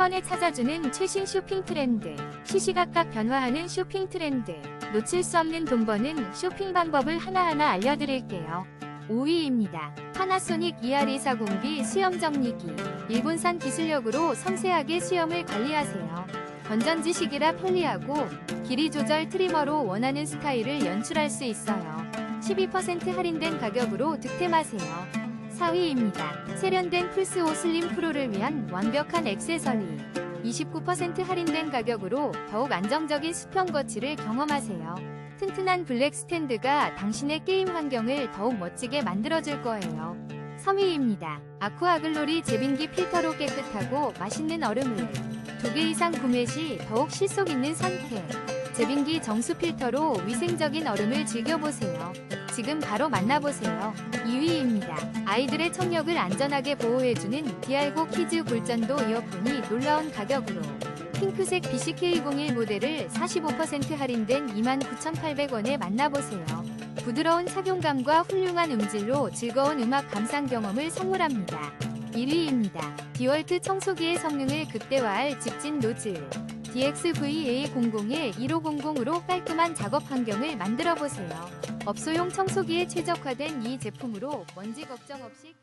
번에 찾아주는 최신 쇼핑 트렌드, 시시각각 변화하는 쇼핑 트렌드, 놓칠 수 없는 돈 버는 쇼핑 방법을 하나하나 알려드릴게요. 5위입니다. 파나소닉 ER240B 수염 정리기. 일본산 기술력으로 섬세하게 수염을 관리하세요. 건전지식이라 편리하고 길이 조절 트리머로 원하는 스타일을 연출할 수 있어요. 12% 할인된 가격으로 득템하세요. 4위입니다. 세련된 플스5 슬림 프로를 위한 완벽한 액세서리. 29% 할인된 가격으로 더욱 안정적인 수평 거치를 경험하세요. 튼튼한 블랙 스탠드가 당신의 게임 환경을 더욱 멋지게 만들어줄 거예요. 3위입니다. 아쿠아글로리 제빙기 필터로 깨끗하고 맛있는 얼음을 두개 이상 구매 시 더욱 실속 있는 상태. 제빙기 정수 필터로 위생적인 얼음을 즐겨보세요. 지금 바로 만나보세요. 2위입니다. 아이들의 청력을 안전하게 보호해주는 디알고 키즈 골전도 이어폰이 놀라운 가격으로 핑크색 BCK01 모델을 45% 할인된 29,800원에 만나보세요. 부드러운 착용감과 훌륭한 음질로 즐거운 음악 감상 경험을 선물합니다. 1위입니다. 디월트 청소기의 성능을 극대화할 직진 노즐 DXVA00의 1500으로 깔끔한 작업 환경을 만들어 보세요. 업소용 청소기에 최적화된 이 제품으로 먼지 걱정 없이